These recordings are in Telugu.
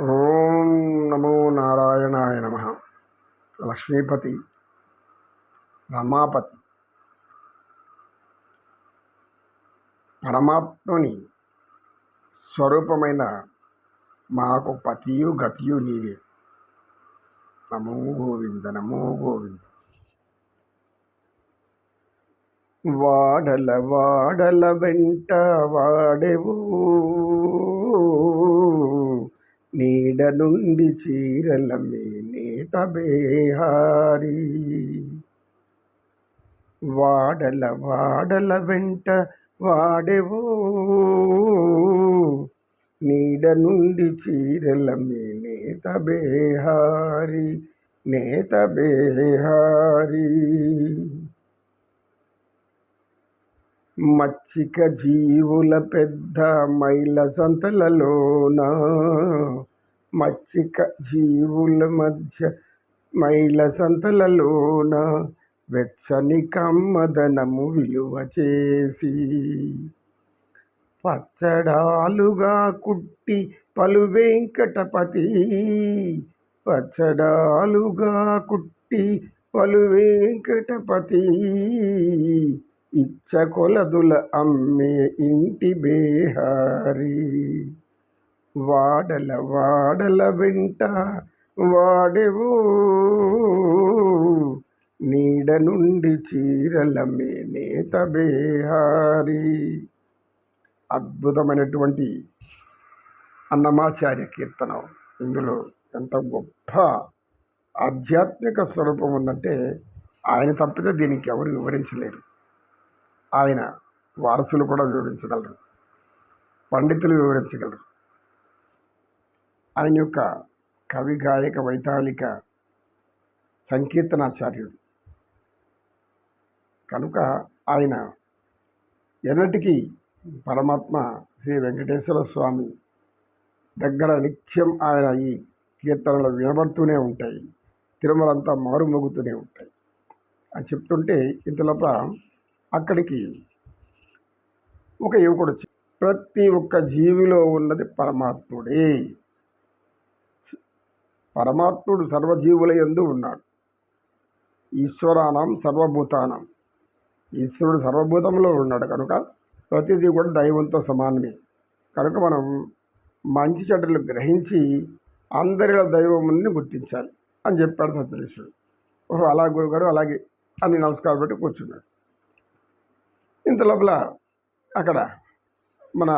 ఓం నమో నారాయణాయ నమ. లక్ష్మీపతి రమాపతి. పరమాత్మని స్వరూపమైన మాకు పతియు గతియు నీవే. నమో గోవింద నమో గోవింద. వాడల వాడల వెంట వాడెవు నీడ నుండి చీరల నేత బేహారి. వాడల వాడల వెంట వాడెవు. నీడ నుండి చీరల నేత బేహారి నేత బేహారీ. మచ్చిక జీవుల పెద్ద మైల సంతలలోన మచ్చిక జీవుల మధ్య మైల సంతలలోన వెచ్చని కమ్మదనము విలువ చేసి పచ్చడాలుగా కుట్టి పలు వెంకటపతి పచ్చడాలుగా కుట్టి పలు వెంకటపతి ఇచ్చ కొలదుల అమ్మే ఇంటి బేహారి. వాడల వాడల వెంట వాడెవు. నీడ నుండి చీరల నేత బేహారి. అద్భుతమైనటువంటి అన్నమాచార్య కీర్తనం. ఇందులో ఎంత గొప్ప ఆధ్యాత్మిక స్వరూపం ఉందంటే ఆయన తప్పితే దీనికి ఎవరు వివరించలేరు. ఆయన వారసులు కూడా వివరించగలరు. పండితులు వివరించగలరు. ఆయన యొక్క కవి గాయక వైతాళిక సంకీర్తనాచార్యుడు. కనుక ఆయన ఎన్నటికీ పరమాత్మ శ్రీ వెంకటేశ్వర స్వామి దగ్గర నిత్యం ఆయన ఈ కీర్తనలు వినబడుతూనే ఉంటాయి. తిరుమలంతా మారుమోగుతూనే ఉంటాయి. అని చెప్తుంటే ఇంతలోపల అక్కడికి ఒక యువకుడు వచ్చి ప్రతి ఒక్క జీవిలో ఉన్నది పరమాత్ముడే. పరమాత్ముడు సర్వజీవుల ఎందు ఉన్నాడు. ఈశ్వరానం సర్వభూతానం. ఈశ్వరుడు సర్వభూతంలో ఉన్నాడు కనుక ప్రతిదీ కూడా దైవంతో సమానమే. కనుక మనం మంచి చెడ్డలు గ్రహించి అందరిలో దైవముని గుర్తించాలి అని చెప్పాడు సత్యలేశ్వరుడు ఓహో అలా గురుగారు అలాగే అని నమస్కారం పెట్టి కూర్చున్నాడు ఇంత లోపల అక్కడ మన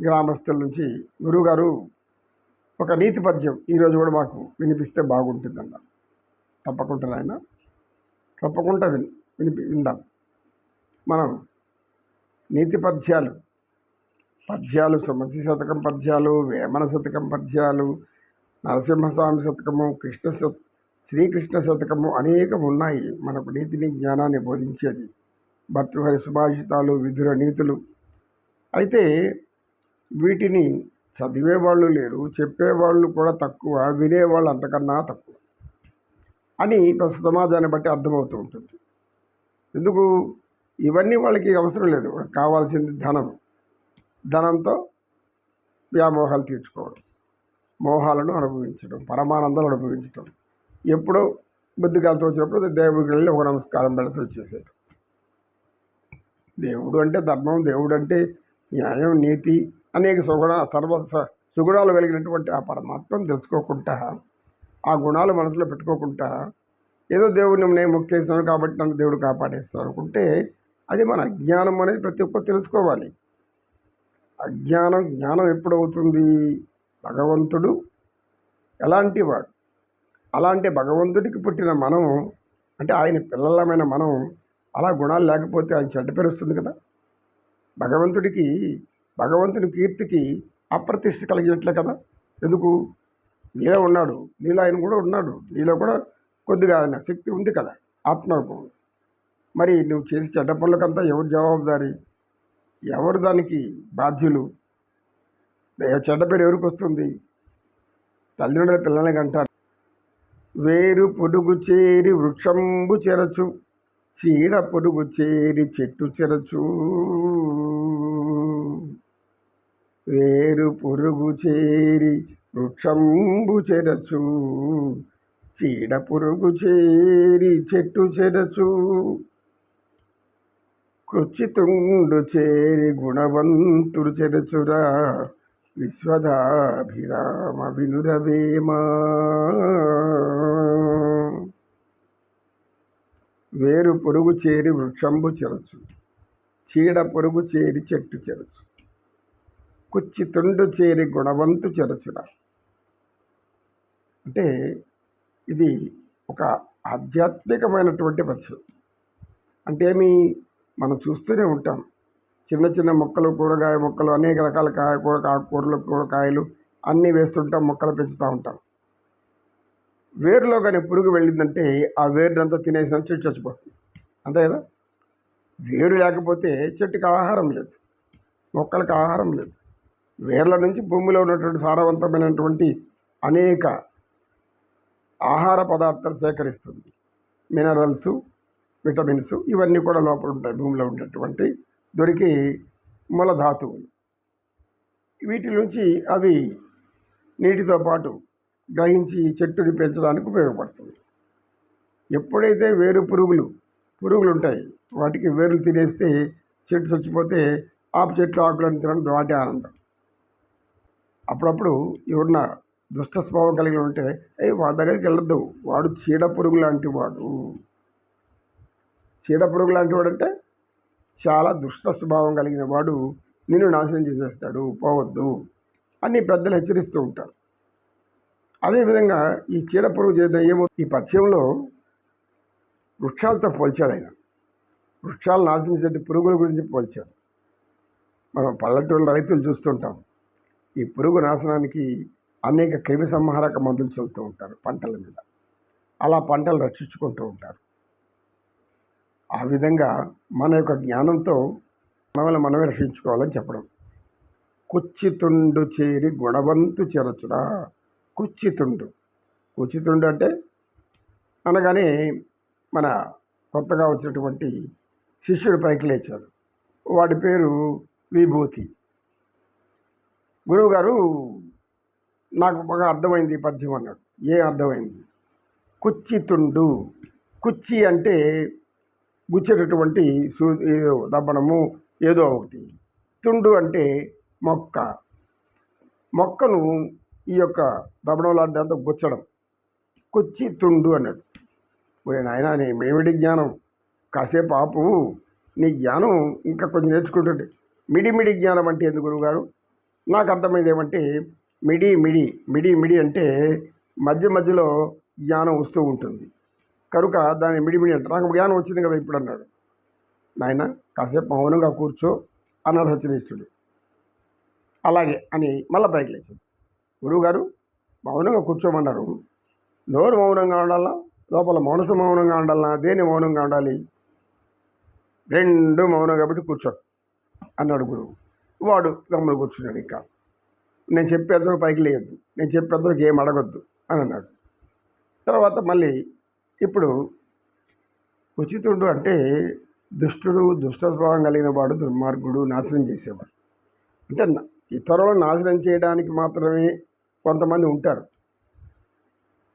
గ్రామస్తుల నుంచి గురువుగారు ఒక నీతి పద్యం ఈరోజు కూడా మాకు వినిపిస్తే బాగుంటుందన్న. తప్పకుండా ఆయన తప్పకుండా విని వినిపి విందాం. మనం నీతి పద్యాలు పద్యాలు సుమతి శతకం పద్యాలు వేమన శతకం పద్యాలు నరసింహస్వామి శతకము కృష్ణ శత శ్రీకృష్ణ శతకము అనేకం ఉన్నాయి మనకు నీతిని జ్ఞానాన్ని బోధించేది. భర్తృహరి సుభాషితాలు విధుర నీతులు. అయితే వీటిని చదివేవాళ్ళు లేరు చెప్పేవాళ్ళు కూడా తక్కువ వినేవాళ్ళు అంతకన్నా తక్కువ అని ప్రస్తుత సమాజాన్ని బట్టి అర్థమవుతూ ఉంటుంది. ఎందుకు? ఇవన్నీ వాళ్ళకి అవసరం లేదు. కావాల్సింది ధనం. ధనంతో వ్యామోహాలు తీర్చుకోవడం మోహాలను అనుభవించడం పరమానందం అనుభవించడం. ఎప్పుడో బుద్ధికాలతో వచ్చినప్పుడు దేవుడికి వెళ్ళి ఒక నమస్కారం పెడితే వచ్చేసేయడం దేవుడు అంటే ధర్మం దేవుడు అంటే న్యాయం నీతి అనేక సుగుణ సర్వ సుగుణాలు కలిగినటువంటి ఆ పరమాత్మను తెలుసుకోకుండా ఆ గుణాలు మనసులో పెట్టుకోకుండా ఏదో దేవుడిని నేను మొక్కేస్తున్నాను కాబట్టి నన్ను దేవుడు కాపాడేస్తాను అనుకుంటే అది మన అజ్ఞానం అనేది ప్రతి ఒక్కరు తెలుసుకోవాలి. అజ్ఞానం జ్ఞానం ఎప్పుడవుతుంది? భగవంతుడు ఎలాంటి వాడు? అలాంటి భగవంతుడికి పుట్టిన మనం అంటే ఆయన పిల్లలమైన మనం అలా గుణాలు లేకపోతే ఆయన చెడ్డ పేరు వస్తుంది కదా. భగవంతుడికి భగవంతుని కీర్తికి అప్రతిష్ట కలిగినట్లే కదా. ఎందుకు? నీలో ఉన్నాడు. నీలో ఆయన కూడా ఉన్నాడు. నీలో కూడా కొద్దిగా ఆయన శక్తి ఉంది కదా ఆత్మకు మరి నువ్వు చేసి చెడ్డ పనులకంతా ఎవరు జవాబుదారి? ఎవరు దానికి బాధ్యులు? చెడ్డ పేరు ఎవరికి వస్తుంది? తల్లిదండ్రుల పిల్లలకి అంటారు. వేరు పొడుగు చేరి వృక్షంబు చెరచు చీడ పొడుగు చేరి చెట్టు చెరచు. వేరు పొరుగు చేరి వృక్షంబు చెరచు. చీడ పురుగు చేరి చెట్టు చెరచు. కొచ్చితుండు చేరి గుణవంతుడు చెరచురా. విశ్వదాభిరామ వినురవేమా. వేరు పొరుగు చేరి వృక్షంబు చెరచు. చీడ పొరుగు చేరి చెట్టు చెరచు. కుచ్చి తుండు చేరి గుణవంతు చెరచురా అంటే ఇది ఒక ఆధ్యాత్మికమైనటువంటి పద్యం అంటే మీ మనం చూస్తూనే ఉంటాం. చిన్న చిన్న మొక్కలు కూరగాయ మొక్కలు అనేక రకాల కాయ కూర ఆకుకూరలు కూరగాయలు అన్నీ వేస్తుంటాం మొక్కలు పెంచుతూ ఉంటాం. వేరులో కానీ పురుగు వెళ్ళిందంటే ఆ వేరునంతా తినేసిన చెట్టు చచ్చిపోతుంది. అంతే కదా? వేరు లేకపోతే చెట్టుకి ఆహారం లేదు మొక్కలకు ఆహారం లేదు. వేర్ల నుంచి భూమిలో ఉన్నటువంటి సారవంతమైనటువంటి అనేక ఆహార పదార్థాలు సేకరిస్తుంది. మినరల్స్ విటమిన్స్ ఇవన్నీ కూడా లోపల ఉంటాయి. భూమిలో ఉండేటువంటి దొరికి మూల ధాతువులు. వీటి నుంచి అవి నీటితో పాటు గ్రహించి చెట్టుని పెంచడానికి ఉపయోగపడుతుంది. ఎప్పుడైతే వేరు పురుగులు పురుగులు ఉంటాయి వాటికి వేర్లు తినేస్తే చెట్టు చచ్చిపోతే ఆపు చెట్లు ఆకులను తినడం వాటి ఆనందం. అప్పుడప్పుడు ఎవరన్నా దుష్ట స్వభావం కలిగి ఉంటే అయ్యి వాడి దగ్గరికి వెళ్ళొద్దు వాడు చీడ పురుగు లాంటి వాడు. చీడ పురుగు లాంటి వాడు అంటే చాలా దుష్ట స్వభావం కలిగిన వాడు నిన్ను నాశనం చేసేస్తాడు పోవద్దు అని పెద్దలు హెచ్చరిస్తూ ఉంటారు. అదేవిధంగా ఈ చీడ పురుగు చేద్దాం ఏమో ఈ పథ్యంలో వృక్షాలతో పోల్చాడు ఆయన. వృక్షాలు నాశించే పురుగుల గురించి పోల్చాడు. మనం పల్లెటూళ్ళ రైతులు చూస్తుంటాం. ఈ పురుగు నాశనానికి అనేక క్రిమి సంహారక మందులు చల్లుతూ ఉంటారు పంటల మీద. అలా పంటలు రక్షించుకుంటూ ఉంటారు. ఆ విధంగా మన యొక్క జ్ఞానంతో మనల్ని మనమే రక్షించుకోవాలని చెప్పడం. కుచ్చితుండు చేరి గుణవంతు చెరచురా కుచ్చితుండు కుచ్చితుండు అంటే అనగానే మన కొత్తగా వచ్చినటువంటి శిష్యుడు పైకి లేచాడు. వాడి పేరు విభూతి. గురువుగారు నాకు బాగా అర్థమైంది పద్యం అన్నాడు. ఏం అర్థమైంది? కుచ్చితుండు కుచ్చి అంటే గుచ్చేటటువంటి సూ ఏదో దబ్బనము ఏదో ఒకటి. తుండు అంటే మొక్క. మొక్కను ఈ యొక్క దమడం లాంటి అంతా గుచ్చడం. కొచ్చి తుండు అన్నాడు. ఒరే నాయన నీ మేమిడి జ్ఞానం. కాసేపు ఆపు. నీ జ్ఞానం ఇంకా కొంచెం నేర్చుకుంటుంటే. మిడి మిడి జ్ఞానం అంటే ఎందుకు గురువుగారు? నాకు అర్థమైంది ఏమంటే మిడి మిడి మిడి మిడి అంటే మధ్య మధ్యలో జ్ఞానం వస్తూ ఉంటుంది. కనుక దాన్ని మిడి మిడి అంటే నాకు జ్ఞానం వచ్చింది కదా ఇప్పుడు అన్నాడు. నాయన కాసేపు మౌనంగా కూర్చో అన్నాడు సత్యనిష్ఠుడు అలాగే అని మళ్ళీ పైకి లేచాడు. గురువుగారు మౌనంగా కూర్చోమన్నారు. నోరు మౌనంగా ఉండాలా? లోపల మనసు మౌనంగా ఉండాలా? దేని మౌనంగా ఉండాలి? రెండు మౌనం కాబట్టి కూర్చో అన్నాడు గురువు. వాడు గమ్మున కూర్చున్నాడు ఇంకా. నేను చెప్పేద్దరు పైకి లేయొద్దు. నేను చెప్పేద్దరికి ఏం అడగొద్దు అని అన్నాడు. తర్వాత మళ్ళీ ఇప్పుడు ఉచితుడు అంటే దుష్టుడు దుష్ట స్వభావం కలిగిన వాడు దుర్మార్గుడు నాశనం చేసేవాడు. అంటే ఇతరులను నాశనం చేయడానికి మాత్రమే కొంతమంది ఉంటారు.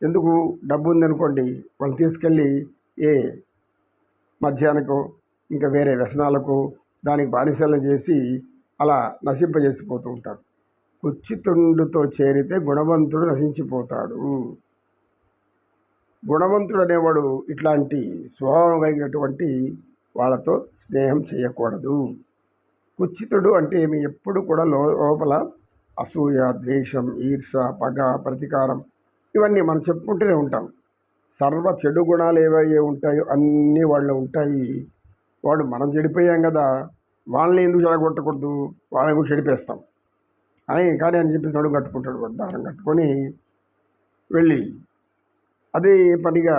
ఎందుకు డబ్బు ఉందనుకోండి వాళ్ళు తీసుకెళ్ళి ఏ మధ్యాహ్నకో ఇంకా వేరే వ్యసనాలకు దానికి బానిసలు చేసి అలా నశింపజేసిపోతూ ఉంటారు. కుచ్చితుండుతో చేరితే గుణవంతుడు నశించిపోతాడు. గుణవంతుడు అనేవాడు ఇట్లాంటి స్వభావం కలిగినటువంటి వాళ్ళతో స్నేహం చేయకూడదు. కుచితుడు అంటే ఏమి? ఎప్పుడు కూడా లో లోపల అసూయ ద్వేషం ఈర్ష పగ ప్రతీకారం ఇవన్నీ మనం చెప్పుకుంటూనే ఉంటాం. సర్వ చెడు గుణాలు ఏవయ్యే ఉంటాయో అన్నీ వాళ్ళు ఉంటాయి. వాడు మనం చెడిపోయాం కదా వాళ్ళని ఎందుకు చెడగొట్టకూడదు? వాళ్ళని కూడా చెడిపేస్తాం. అని కానీ అని చెప్పేసి నడుము కట్టుకుంటాడు వాడు దారం కట్టుకొని వెళ్ళి అదే పనిగా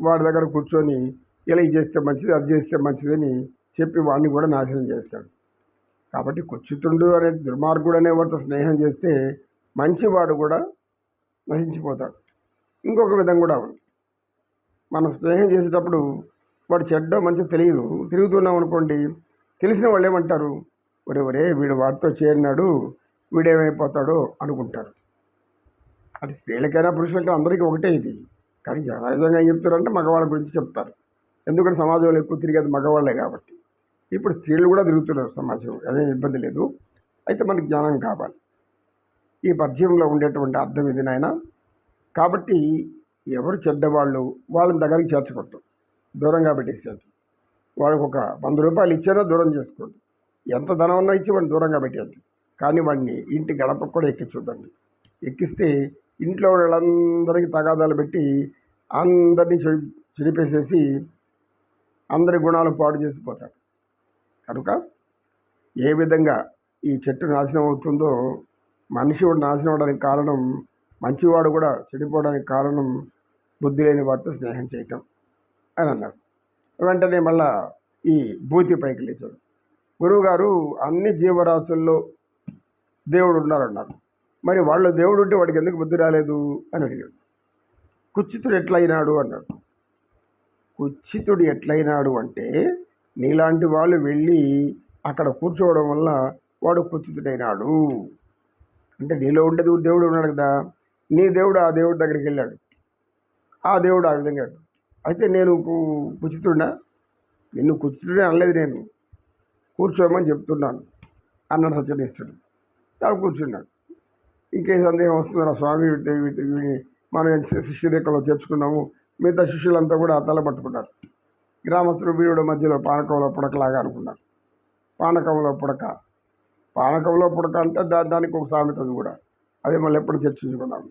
వాడి దగ్గర కూర్చొని ఇలా ఇది చేస్తే మంచిది అది చేస్తే మంచిదని చెప్పి వాడిని కూడా నాశనం చేస్తాడు. కాబట్టి కుచ్చుతుండు అనే దుర్మార్గుడు అనే వాడితో స్నేహం చేస్తే మంచివాడు కూడా నశించిపోతాడు. ఇంకొక విధం కూడా ఉంది. మనం స్నేహం చేసేటప్పుడు వాడు చెడ్డ మంచి తెలియదు. తిరుగుతున్నాం అనుకోండి తెలిసిన వాళ్ళు ఏమంటారు? ఒరే ఒరే వీడు వాడితో చేరినాడు వీడేమైపోతాడో అనుకుంటారు. అది స్త్రీలకైనా పురుషులకైనా అందరికీ ఒకటే ఇది. కానీ జనరల్గా ఏం చెప్తారంటే మగవాళ్ళ గురించి చెప్తారు. ఎందుకంటే సమాజంలో ఎక్కువ తిరిగేది మగవాళ్ళే కాబట్టి. ఇప్పుడు స్త్రీలు కూడా తిరుగుతున్నారు సమాజం అదే ఇబ్బంది లేదు. అయితే మనకి జ్ఞానం కావాలి. ఈ పద్యంలో ఉండేటువంటి అర్థం ఇది నాయన. కాబట్టి ఎవరు చెడ్డవాళ్ళు వాళ్ళని దగ్గరికి చేర్చకూడదు. దూరంగా పెట్టేసేది వాళ్ళకి ఒక వంద రూపాయలు ఇచ్చారో దూరం చేసుకోండి. ఎంత ధనం ఉన్నా ఇచ్చి వాడిని దూరంగా పెట్టేయండి. కానీ వాడిని ఇంటి గడపకు కూడా ఎక్కి ఎక్కిస్తే ఇంట్లో వాళ్ళందరికీ తగాదాలు పెట్టి అందరినీ చెడి చెడిపేసేసి అందరి గుణాలు పాడు చేసిపోతాడు కనుక ఏ విధంగా ఈ చెట్టు నాశనం అవుతుందో మనిషి కూడా నాశనం అవడానికి కారణం మంచివాడు కూడా చెడిపోవడానికి కారణం బుద్ధి లేని వాటితో స్నేహం చేయటం అని అన్నాడు వెంటనే మళ్ళా ఈ భూతి పైకి లేచాడు. గురువుగారు అన్ని జీవరాశుల్లో దేవుడు ఉన్నారన్నారు. మరి వాళ్ళు దేవుడు ఉంటే వాడికి ఎందుకు బుద్ధి రాలేదు అని అడిగాడు. కుచితుడు ఎట్లయినాడు అన్నాడు. కుచితుడు ఎట్లయినాడు అంటే నీలాంటి వాళ్ళు వెళ్ళి అక్కడ కూర్చోవడం వల్ల వాడు కుచితుడైనాడు. అంటే నీలో ఉండేది దేవుడు ఉన్నాడు కదా. నీ దేవుడు ఆ దేవుడి దగ్గరికి వెళ్ళాడు. ఆ దేవుడు ఆ విధంగా అయితే నేను కుచితుడా నిన్ను కుచితుడే అనలేదు నేను. కూర్చోమని చెప్తున్నాను. అన్నాడు సత్యనిష్ఠుడు తాను కూర్చున్నాడు. ఇంకే సందేహం వస్తుందా స్వామి? మనం శిష్యరేఖలో చేర్చుకున్నాము? మిగతా శిష్యులంతా కూడా తల పట్టుకున్నారు. గ్రామస్తులు వీరుడు మధ్యలో పానకంలో పుడకలాగా అనుకున్నారు. పానకంలో పుడక. పానకంలో పుడక అంటే దా దానికి ఒక సామెత అది కూడా. అదే మళ్ళీ ఎప్పుడు చర్చించుకున్నాము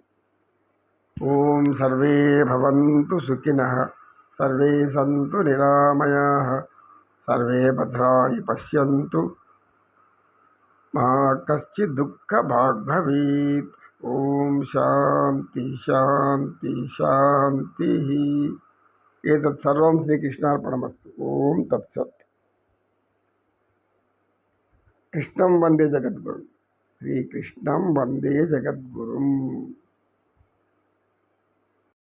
ఓం సర్వే భవంతు సుఖిన సర్వే సంతు నిరామయా సర్వే భద్రాణి పశ్యంతు. మా కశ్చి దుఃఖ భాగ్భవీత్. ఓం శాంతి శాంతి శాంతి. ఏతత్ సర్వం శ్రీకృష్ణార్పణమస్తు ఓం తత్సత్ కృష్ణం వందే జగద్గురు శ్రీకృష్ణం వందే జగద్గురు